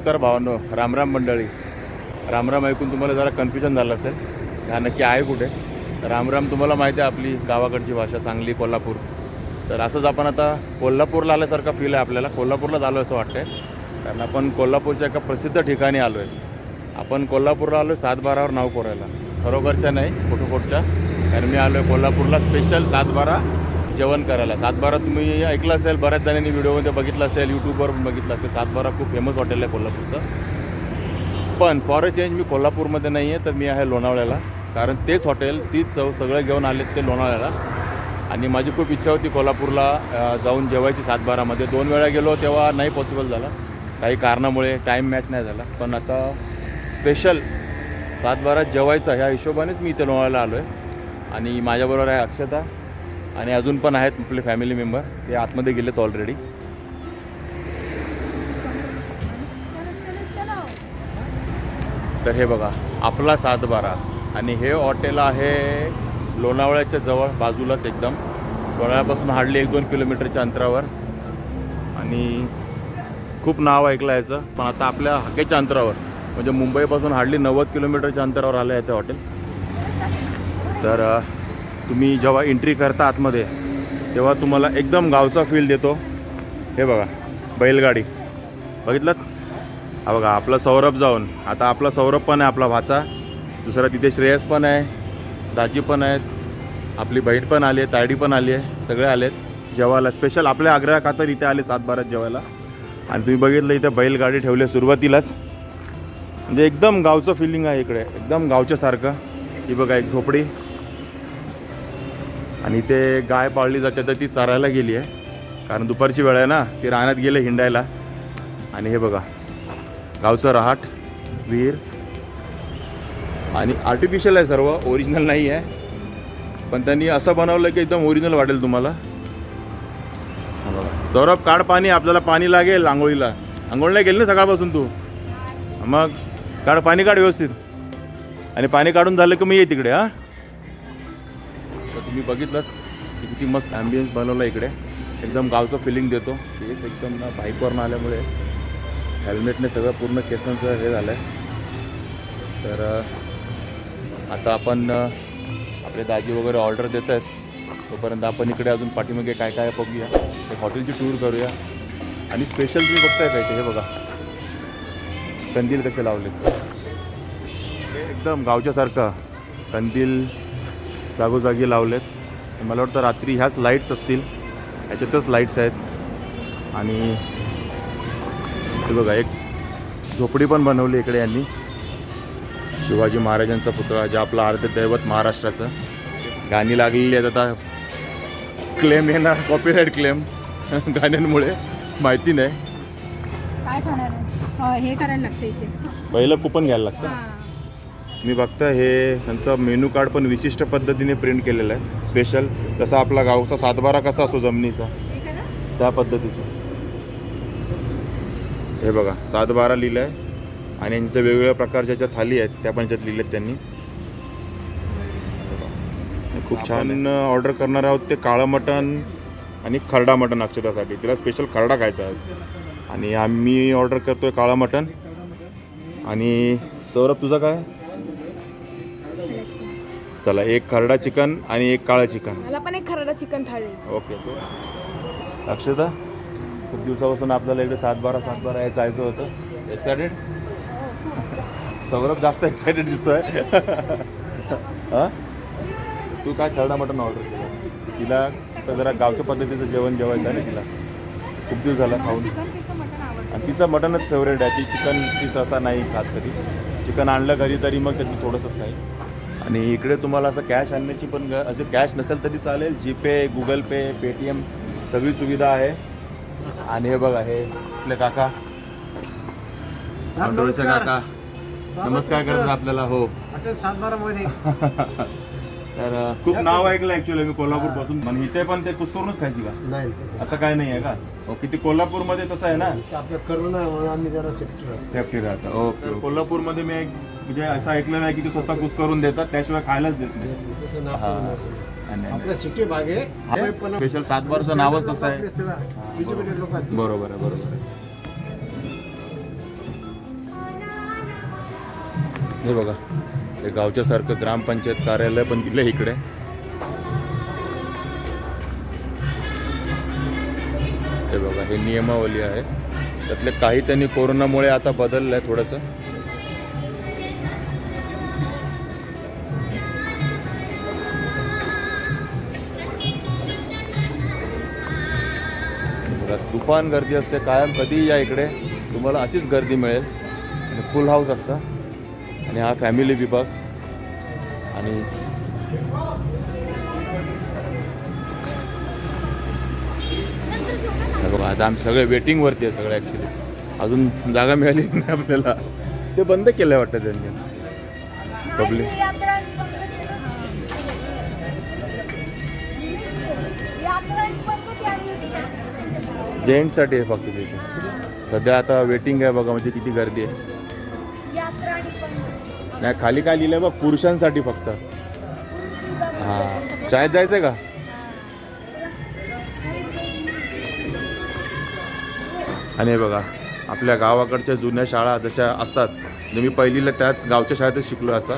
नमस्कार भावांनो रामराम मंडळी. रामराम ऐकून तुम्हाला जरा कन्फ्युजन झालं असेल. हा नक्की आहे कुठे? रामराम तुम्हाला माहिती आहे आपली गावाकडची भाषा सांगली कोल्हापूर. तर असंच आपण आता कोल्हापूरला आल्यासारखा फील आहे आपल्याला. कोल्हापूरला आलो असं वाटतंय. कारण आपण कोल्हापूरच्या एका प्रसिद्ध ठिकाणी आलो आहे आपण कोल्हापूरला आलो आहे सातबारावर नाव कोरायला. खरोखरच्या नाही फोटोकोटच्या कारण मी आलो आहे कोल्हापूरला स्पेशल सातबारा जेवण करायला. सातबारा तुम्ही ऐकलं असेल बऱ्याच जणांनी व्हिडिओमध्ये बघितलं असेल यूट्यूबवर पण बघितलं असेल. सातबारा खूप फेमस हॉटेल आहे कोल्हापूरचं. पण फॉर अ चेंज मी कोल्हापूरमध्ये नाही आहे तर मी आहे लोणावळ्याला. कारण तेच हॉटेल तीच चव सगळं घेऊन आलेत ते लोणावळ्याला. आणि माझी खूप इच्छा होती कोल्हापूरला जाऊन जेवायची सातबारामध्ये. दोन वेळा गेलो तेव्हा नाही पॉसिबल झाला. काही कारणामुळे टाईम मॅच नाही झाला. पण आता स्पेशल सातबारा जेवायचा ह्या हिशोबानेच मी इथे लोणावळ्याला आलो आहे आणि माझ्याबरोबर आहे अक्षता. आणि अजून पण आहेत आपले फॅमिली मेंबर ते आतमध्ये गेलेत ऑलरेडी तर हे बघा आपला सातबारा. आणि हे हॉटेल आहे लोणावळ्याच्या जवळ बाजूलाच एकदम. लोणावळ्यापासून हार्डली एक दोन किलोमीटरच्या अंतरावर. आणि खूप नाव ऐकलं याचं पण आता आपल्या हाकेच्या अंतरावर. म्हणजे मुंबईपासून हार्डली नव्वद किलोमीटरच्या अंतरावर आलं आहे ते हॉटेल तर तुम्ही जेव्हा एंट्री करता आतमध्ये तेव्हा तुम्हाला एकदम गावचा फील देतो. हे बघा बैलगाडी. बघितलं हा बघा आपला सौरभ जाऊन आता आपला सौरभ पण आहे आपला भाचा. दुसरा तिथे श्रेयस पण आहे दाजी पण आहेत आपली बहीण पण आली आहे तायडी पण आली आहे सगळे आलेत जेवायला. स्पेशल आपल्या आग्रह खातर इथे आले सात बारात जेवायला. आणि तुम्ही बघितलं इथे बैलगाडी ठेवली आहे सुरुवातीलाच. म्हणजे एकदम गावचं फिलिंग आहे इकडे. एकदम गावच्यासारखं. ही बघा एक झोपडी. आणि ते गाय पाळली जाते तर ती चरायला गेली आहे. कारण दुपारची वेळ आहे ना ती रानात गेले हिंडायला. आणि हे बघा गावचं रहाट विहीर. आणि आर्टिफिशियल आहे सर्व ओरिजिनल नाही आहे. पण त्यांनी असं बनवलं की एकदम ओरिजिनल वाटेल तुम्हाला. सौरभ काढ पाणी आपल्याला पाणी लागेल आंघोळीला. आंघोळ नाही गेली ना सकाळपासून तू? मग काढ पाणी काढ व्यवस्थित. आणि पाणी काढून झालं की मी ये तिकडे हां? तुम्ही बघितलं की किती मस्त ॲम्बियन्स बनवलं इकडे. एकदम गावचं फिलिंग देतो. केस एकदम ना बाईकवरनं आल्यामुळे. हेल्मेटने सगळं पूर्ण केसांचं हे झालं आहे तर आता आपण आपले दाजी वगैरे ऑर्डर देत आहेत तोपर्यंत आपण इकडे अजून पाठीमागे काय काय बघूया. ते हॉटेलची टूर करूया. आणि स्पेशल तुम्ही बघताय काय ते हे बघा. कंदील कसे लावलेत. एकदम गावच्यासारखं. कंदील जागोजागी लावलेत. मला वाटतं रात्री ह्याच लाईट्स असतील. ह्याच्यातच लाईट्स आहेत. आणि हे बघा एक झोपडी पण बनवली इकडे यांनी. शिवाजी महाराजांचा पुतळा जे आपलं अर्ध दैवत महाराष्ट्राचं. गाणी लागलेली आहेत आता. क्लेम येणार कॉपीराईट क्लेम गाण्यांमुळे माहिती नाही. काय हो, हे करायला लागतं इथे. पहिलं कुपन घ्यायला लागतं. मी बघता हे त्यांचं मेनू कार्ड पण विशिष्ट पद्धतीने प्रिंट केलेलं आहे. स्पेशल जसा आपला गावचा सातबारा कसा असतो जमिनीचा. त्या पद्धतीचं. हे बघा सातबारा लिहिलं आहे आणि यांच्या वेगवेगळ्या प्रकारच्या ज्या थाली आहेत त्या पण याच्यात लिहिल्यात त्यांनी. खूप छान ऑर्डर करणार आहोत ते काळं मटण आणि खरडा मटण अक्षतासाठी तिला स्पेशल खरडा खायचा आहे. आणि आम्ही ऑर्डर करतोय काळं मटण. आणि सौरभ तुझं काय? चला एक खरडा चिकन आणि एक काळं चिकन. मला पण एक खरडा चिकन थाळी. ओके अक्षता खूप दिवसापासून आपल्याला इकडे सात बारा सात बारा हे जायचं होतं. एक्सायटेड सौरभ जास्त एक्सायटेड दिसतोय. हा? तू काय खरडा मटण ऑर्डर केलं? तिला तर जरा गावच्या पद्धतीचं जेवण जेवायचं आहे ना तिला. खूप दिवस झाला खाऊन. आणि तिचं मटनच फेवरेट आहे ती चिकन ती सहसा नाही खात कधी. चिकन आणलं घरी तरी मग त्याची थोडंसंच नाही आणि इकडे तुम्हाला असं कॅश आणण्याची पण ग म्हणजे कॅश नसेल तरी चालेल. जीपे गुगल पे पेटीएम सगळी सुविधा आहे. आणि हे बघा हे आपले काका. आठवडीचे काका. नमस्कार करतात आपल्याला हो. तर खूप नाव ऐकलं ऍक्च्युअली मी कोल्हापूरपासून पण इथे पण ते कुस्करूनच खायची का? नाही. असं काय नाही आहे का? हो किती कोल्हापूरमध्ये तसं आहे ना? आपल्या करोना आम्ही जरा सेफ्टी सेफ्टी राहतं. ओके. कोल्हापूरमध्ये मी एक म्हणजे असं ऐकलं नाही की ते स्वतः कुस करून देतात त्याशिवाय खायलाच देत नाही. हा. सिटी भाग आहे पण स्पेशल सात बारचं नावच तसं आहे. बरोबर आहे बरोबर हे बघा हे गावच्यासारखं ग्रामपंचायत कार्यालय पण दिलं इकडे. हे बघा हे नियमावली आहे. त्यातले काही त्यांनी कोरोनामुळे आता बदललं आहे थोडंसं. तुफान गर्दी असते कायम कधीही या इकडे? तुम्हाला अशीच गर्दी मिळेल. आणि फुल हाऊस असतं. आणि हा फॅमिली विभाग. आणि बघा आता आम्ही सगळे वेटिंगवरती आहे सगळे ॲक्च्युली अजून जागा मिळाली नाही आपल्याला. ते बंद केलं आहे वाटतं त्यांनी. पब्लिक जेंट्ससाठी आहे फक्त तिथे सध्या आता वेटिंग आहे बघा म्हणजे किती गर्दी आहे. नाही खाली काय लिहिलं बघ पुरुषांसाठी फक्त. हां. शाळेत जायचं आहे का? आणि हे बघा आपल्या गावाकडच्या जुन्या शाळा जशा असतात म्हणजे मी पहिलीला त्याच गावच्या शाळेतच शिकलो असा.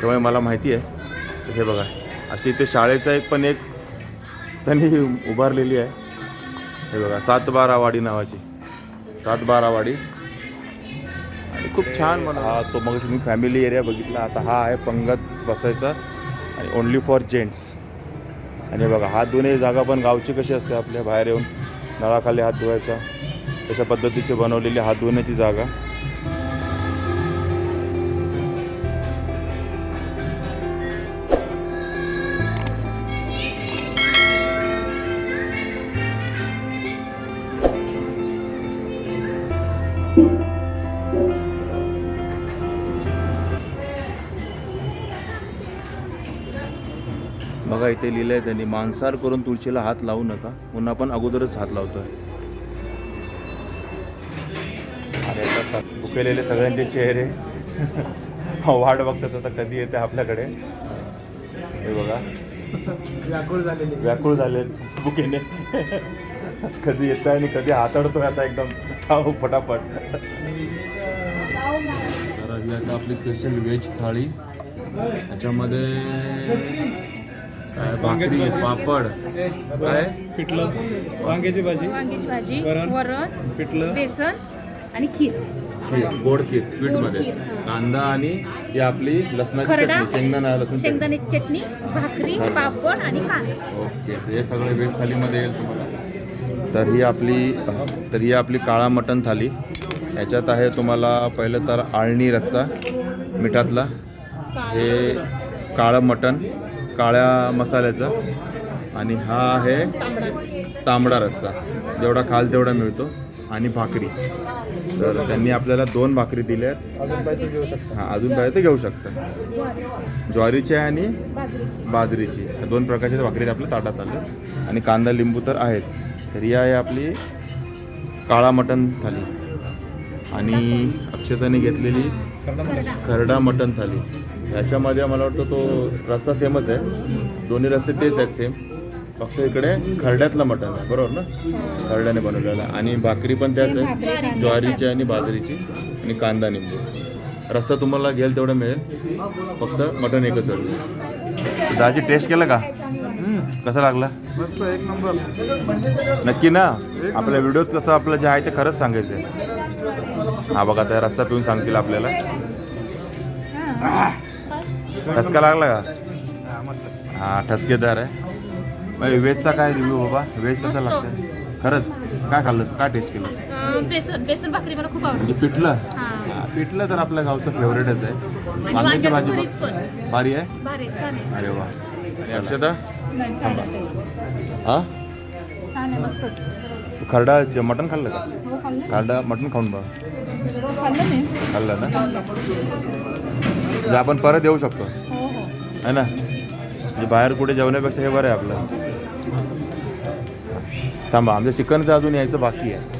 त्यामुळे मला माहिती आहे. हे बघा अशी इथे शाळेचा एक पण एक त्यांनी उभारलेली आहे. हे बघा सातबारावाडी नावाची. सातबारावाडी. आणि खूप छान मला हा तो मग मी फॅमिली एरिया बघितला. आता हा आहे पंगत बसायचा आणि ओन्ली फॉर जेंट्स आणि हे बघा हात धुण्याची जागा पण गावची कशी असते आपल्या बाहेर येऊन नळाखाली हात धुवायचा. तशा पद्धतीची बनवलेली हात धुण्याची जागा. बघा इथे लिहिलं आहे त्यांनी मांसाहार करून तुळशीला हात लावू नका. पुन्हा आपण अगोदरच हात स- भुकेलेले सगळ्यांचे चेहरे. वाट बघतात आता कधी येते आपल्याकडे. हे बघा. व्याकुळ झालेली. व्याकुळ झाले भुकेने कधी येत आहे आणि कधी हाताळतोय आता एकदम. फटाफट. तर ही आता आपली स्पेशल व्हेज थाळी. याच्यामध्ये काय भाकरी पापड. काय? पिठलं. वांग्याची भाजी. वांग्याची भाजी वरण. वरण पिठलं. बेसन आणि खीर. खीर गोड खीर स्वीटमध्ये खीर, हां. कांदा आणि ही आपली लसणाची खरडा चटणी शेंगदाणा लसूण चटणी. शेंगदाण्याची चटणी भाकरी. पापड आणि कांदा. ओके हे सगळं व्हेज थालीमध्ये येईल तुम्हाला. तर ही आपली तर ही आपली काळा मटण थाली. याच्यात आहे तुम्हाला पहिलं तर आळणी रस्सा मिठातला. हे काळं मटण. काळ्या मसाल्याचं. आणि हा आहे तांबडा रस्सा. जेवढा खाल तेवढा मिळतो. आणि भाकरी. तर त्यांनी आपल्याला दोन भाकरी दिल्या आहेत अजून पाहिजे घेऊ शकता. हां अजून पाहिजे तर घेऊ शकता. ज्वारीची आहे आणि बाजरीची. दोन प्रकारच्या भाकरी आपल्या ताटात आल्या. आणि कांदा लिंबू तर आहेच. तर ही आहे आपली काळा मटण थाली. आणि अक्षताने घेतलेली खरडा मटण थाली. याच्यामध्ये मला वाटतं तो रस्सा सेमच आहे. दोन्ही रस्से तेच आहेत सेम फक्त इकडे खरड्यातलं मटण आहे बरोबर ना? खरड्याने बनवलेलं. आहे. आणि भाकरी पण त्याच आहे ज्वारीची आणि बाजरीची आणि कांदा निंबू. रस्सा तुम्हाला घेईल तेवढं मिळेल. फक्त मटण एकच आहे. दाजी टेस्ट केलं का? कसं लागला? मस्त एक नंबर. नक्की ना? आपल्या व्हिडिओत कसं आपलं जे आहे ते खरंच सांगायचं आहे. हा बघा त्या रस्ता पिऊन सांगतील आपल्याला. ठसका लागला का? मस्त. हा ठसकेदार आहे. मग व्हेजचा काय रिव्ह्यू बाबा? व्हेज कसं लागतं खरंच काय खाल्लं काय टेस्ट केलं बेसन बेसन भाकरी मला खूप आवडते. म्हणजे पिठलं? पिठलं तर आपल्या गावचं फेवरेटच आहे. वांग्याची भाजी भारी आहे? भारी छान आहे. अरे वा. आणि अक्षता? हा? खरडा च- मटण खाल्लं का? हो खाल्लं. खरडा मटण खाऊन बघ. खाल्लं ना? म्हणजे आपण परत येऊ शकतो. हो हो. है ना? म्हणजे बाहेर कुठे जेवण्यापेक्षा हे बरं आहे आपलं. थांबा आमच्या चिकनचं अजून यायचं बाकी आहे.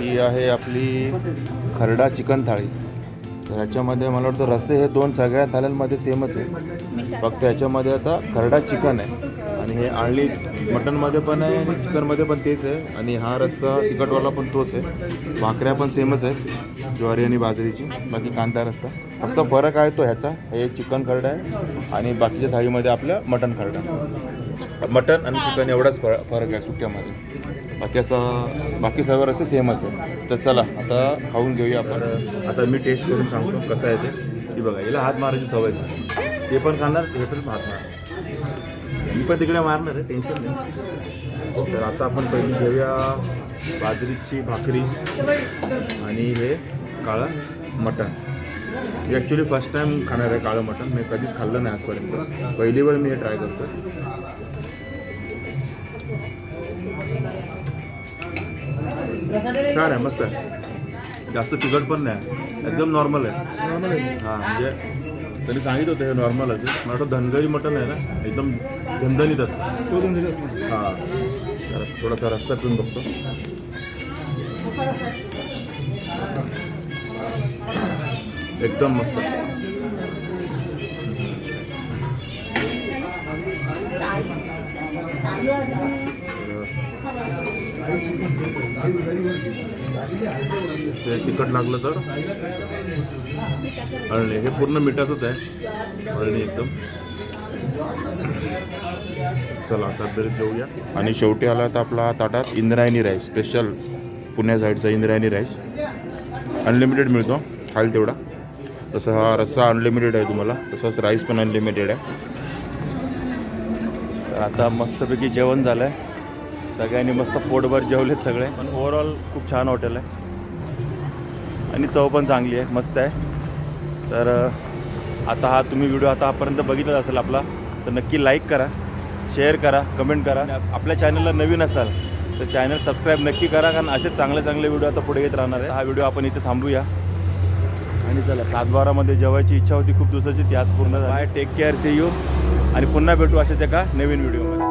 ही आहे आपली खरडा चिकन थाळी. तर ह्याच्यामध्ये मला वाटतं रस्से हे दोन सगळ्या थाल्यांमध्ये सेमच आहे. फक्त ह्याच्यामध्ये आता खरडा चिकन आहे. आणि हे आळणी मटनमध्ये पण आहे आणि चिकनमध्ये पण तेच आहे. आणि हा रस्सा तिखटवाला पण तोच आहे. भाकऱ्या पण सेमच आहेत. ज्वारी आणि बाजरीची. बाकी कांदा रस्सा. फक्त फरक आहे तो ह्याचा. हे चिकन खरडा आहे आणि बाकीच्या थाळीमध्ये आपलं मटन खरडा. मटन आणि चिकन एवढाच फर फरक आहे सुक्यामध्ये बाकी असं बाकी सर्व रस्ते सेमच आहे. तर चला आता खाऊन घेऊया आपण. आता मी टेस्ट करून सांगतो कसं आहे ते. की बघा याला हात मारायची सवय झाली. ते पण खाणार हे पण हात मारणार. मी पण तिकडे मारणार आहे टेन्शन नाही. तर आता आपण पहिली घेऊया बाजरीची भाकरी आणि हे काळं मटण. ॲक्च्युली फर्स्ट टाईम खाणार आहे काळं मटण. मी कधीच खाल्लं नाही आजपर्यंत. पहिली वेळ मी हे ट्राय करतो छान आहे मस्त आहे. जास्त तिखट पण नाही. एकदम नॉर्मल आहे. नॉर्मल हां म्हणजे त्यांनी सांगितलं होतं हे नॉर्मलच आहे. मला वाटतं धनगरी मटण आहे ना? एकदम झणझणीत असतं. तो तुमचे जास्त हां. थोडासा रस्सा पिऊन बघतो. एकदम मस्त. तिखट लागलं तर? हळणी हे पूर्ण मिठाचंच आहे. हळणी एकदम. चला आता तरी जेऊया. आणि शेवटी आला तर आपला ताटात इंद्रायणी राईस स्पेशल पुण्या साईडचा इंद्रायणी राईस अनलिमिटेड मिळतो खाल तेवढा. तसं हा रस्सा अनलिमिटेड आहे तुम्हाला. तसंच राईस पण अनलिमिटेड आहे. तर आता मस्तपैकी जेवण झालं आहे सगळ्यांनी मस्त पोटभर जेवलेत सगळे. पण ओव्हरऑल खूप छान हॉटेल आहे. आणि चव पण चांगली आहे. मस्त आहे. तर आता हा तुम्ही व्हिडिओ आता आतापर्यंत बघितलाच असेल आपला तर नक्की लाईक करा शेअर करा कमेंट करा. आणि आपल्या चॅनलला नवीन असाल तर चॅनल सबस्क्राईब नक्की करा कारण असे चांगले चांगले व्हिडिओ आता पुढे येत राहणार आहे. हा व्हिडिओ आपण इथे थांबूया. आणि चला सातबारामध्ये जेवायची इच्छा होती खूप दिवसाची ती आज पूर्ण bye take care see you आणि पुन्हा भेटू अशाच एका नवीन व्हिडिओमध्ये.